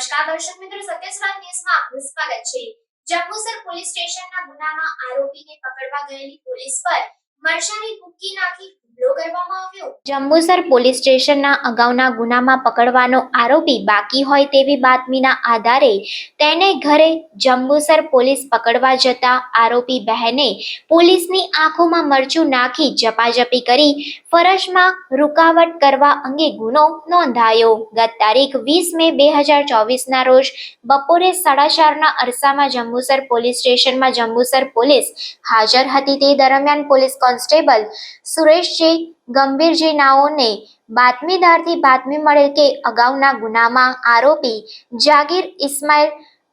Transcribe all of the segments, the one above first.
નમસ્કાર દર્શક મિત્રો સત્યસ્વાદ ન્યૂઝમાં આપનું સ્વાગત છે. જંબુસર પોલીસ સ્ટેશનના ગુનામાં આરોપીને પકડવા ગયેલી પોલીસ પર મરચાની ભૂકી નાખી જંબુસર પોલીસ સ્ટેશનના અગાઉના ગુનામાં પકડવાનો આરોપી બાકી હોય તેવી બાતમીના આધારે તેને ઘરે જંબુસર પોલીસ પકડવા જતા આરોપી બહેને પોલીસની આંખોમાં મરચું નાખી ઝપાઝપી કરી ફરજમાં રૂકાવટ કરવા અંગે ગુનો નોંધાયો. ગત તારીખ વીસ મે બે હજાર ચોવીસના રોજ બપોરે સાડા ચારના અરસામાં જંબુસર પોલીસ સ્ટેશનમાં જંબુસર પોલીસ હાજર હતી તે દરમિયાન પોલીસ કોન્સ્ટેબલ સુરેશજી ગંભીરજી નાઓને બાતમીદારથી બાતમી મળેલ કે અગાઉના ગુનામાં આરોપી જાગીર ઇસ્માઇલ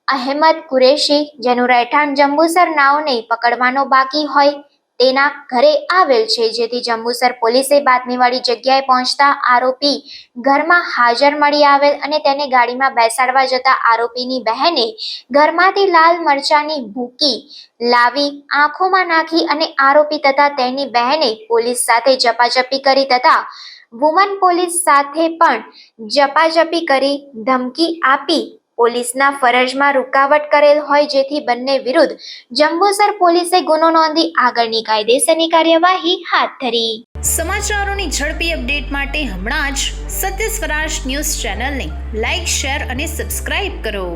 અહેમદ કુરેશી, જેનું રહેઠાણ જંબુસર નાઓને પકડવાનો બાકી હોય તેના ઘરે આવેલ છે, જેથી જંબુસર પોલીસે બાતમીવાળી જગ્યાએ પહોંચતા આરોપી ઘરમાં હાજર મળી આવેલ અને તેને ગાડીમાં બેસાડવા જતા આરોપીની બહેને ઘરમાંથી લાલ મરચાની ભૂકી લાવી આંખોમાં નાખી અને આરોપી તથા તેની બહેને પોલીસ સાથે ઝપાઝપી કરી તથા વુમન પોલીસ સાથે પણ જપાજપી કરી ધમકી આપી. પોલીસના ફરજમાં રૂકાવટ કરેલ હોય જેથી બંને વિરુદ્ધ જંબુસર પોલીસે ગુનો નોંધી આગળની કાયદેસરની કાર્યવાહી હાથ ધરી. સમાચારોની ઝડપી અપડેટ માટે હમણાં જ સત્ય સ્વરાજ ન્યૂઝ ચેનલને લાઇક શેર અને સબસ્ક્રાઇબ કરો.